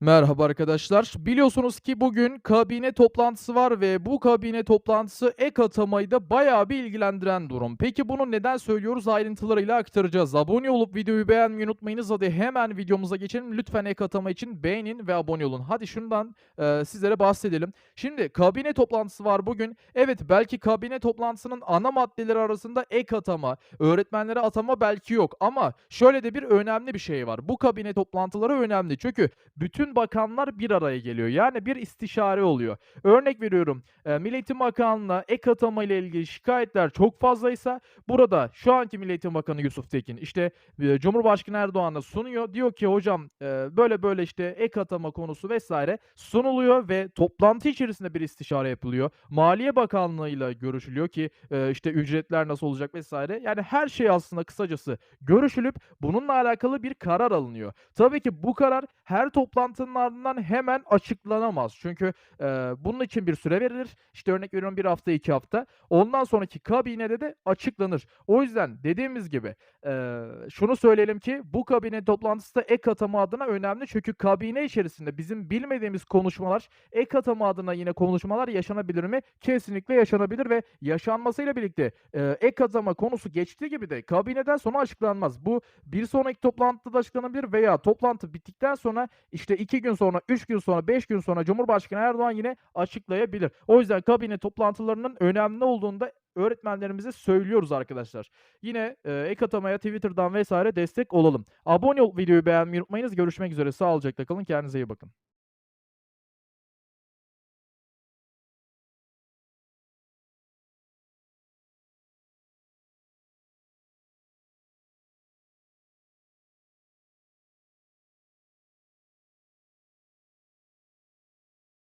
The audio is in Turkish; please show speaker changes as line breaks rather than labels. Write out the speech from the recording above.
Merhaba arkadaşlar. Biliyorsunuz ki bugün kabine toplantısı var ve bu kabine toplantısı ek atamayı da bayağı bir ilgilendiren durum. Peki bunu neden söylüyoruz ayrıntılarıyla aktaracağız. Abone olup videoyu beğenmeyi unutmayınız. Hadi hemen videomuza geçelim. Lütfen ek atama için beğenin ve abone olun. Hadi şundan e, sizlere bahsedelim. Şimdi kabine toplantısı var bugün. Evet belki kabine toplantısının ana maddeleri arasında ek atama, öğretmenlere atama belki yok. Ama şöyle de bir önemli bir şey var. Bu kabine toplantıları önemli. Çünkü bütün bakanlar bir araya geliyor. Yani bir istişare oluyor. Örnek veriyorum, eee, Milli Eğitim Bakanlığı'na ek atama ile ilgili şikayetler çok fazlaysa burada şu anki Milli Bakanı Yusuf Tekin, işte, eee, Cumhurbaşkanı Erdoğan'a sunuyor. Diyor ki hocam, eee, böyle böyle, işte, ek atama konusu vs. sunuluyor ve toplantı içerisinde bir istişare yapılıyor. Maliye Bakanlığı'yla görüşülüyor ki, eee, işte, ücretler nasıl olacak vs. Yani her şey aslında kısacası görüşülüp bununla alakalı bir karar alınıyor. Tabii ki bu karar her toplantının ardından hemen açıklanamaz. Çünkü, eee, bunun için bir süre verilir. İşte, örnek veriyorum 1 hafta, 2 hafta. Ondan sonraki kabinede de açıklanır. O yüzden dediğimiz gibi, eee, şunu söyleyelim ki bu kabine toplantısı da ek atama adına önemli. Çünkü kabine içerisinde bizim bilmediğimiz konuşmalar, ek atama adına yine konuşmalar yaşanabilir mi? Kesinlikle yaşanabilir ve yaşanmasıyla birlikte, eee, ek atama konusu geçtiği gibi de kabineden sonra açıklanmaz. Bu bir sonraki toplantıda açıklanabilir veya toplantı bittikten sonra, işte, 2 gün sonra, 3 gün sonra, 5 gün sonra Cumhurbaşkanı Erdoğan yine açıklayabilir. O yüzden kabine toplantılarının önemli olduğunu da öğretmenlerimize söylüyoruz arkadaşlar. Yine, eee, ek atamaya Twitter'dan vs. destek olalım. Abone olup videoyu beğenmeyi unutmayınız. Görüşmek üzere. Sağlıcakla kalın. Kendinize iyi bakın.